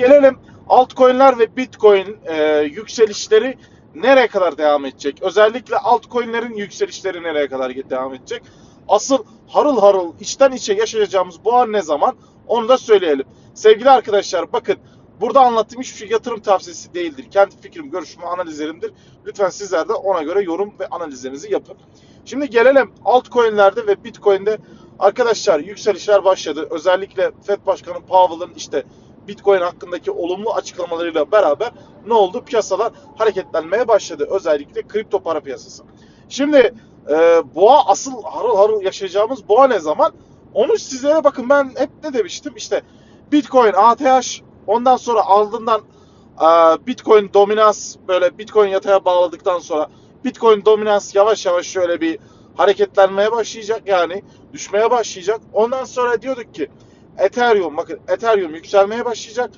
gelelim altcoin'ler ve bitcoin e, yükselişleri nereye kadar devam edecek? Özellikle altcoin'lerin yükselişleri nereye kadar devam edecek? Asıl harıl harıl içten içe yaşayacağımız bu an ne zaman? Onu da söyleyelim. Sevgili arkadaşlar bakın burada anlattığım hiçbir şey yatırım tavsiyesi değildir. Kendi fikrim, görüşüm, analizlerimdir. Lütfen sizler de ona göre yorum ve analizlerinizi yapın. Şimdi gelelim altcoin'lerde ve bitcoin'de arkadaşlar yükselişler başladı. Özellikle FED Başkanı Powell'ın işte Bitcoin hakkındaki olumlu açıklamalarıyla beraber ne oldu? Piyasalar hareketlenmeye başladı. Özellikle kripto para piyasası. Şimdi e, boğa asıl harıl harıl yaşayacağımız boğa ne zaman? Onu sizlere bakın ben hep ne demiştim? İşte Bitcoin, ATH ondan sonra ardından e, Bitcoin dominans böyle Bitcoin yataya bağladıktan sonra Bitcoin dominans yavaş yavaş şöyle bir hareketlenmeye başlayacak yani düşmeye başlayacak. Ondan sonra diyorduk ki Ethereum bakın Ethereum yükselmeye başlayacak.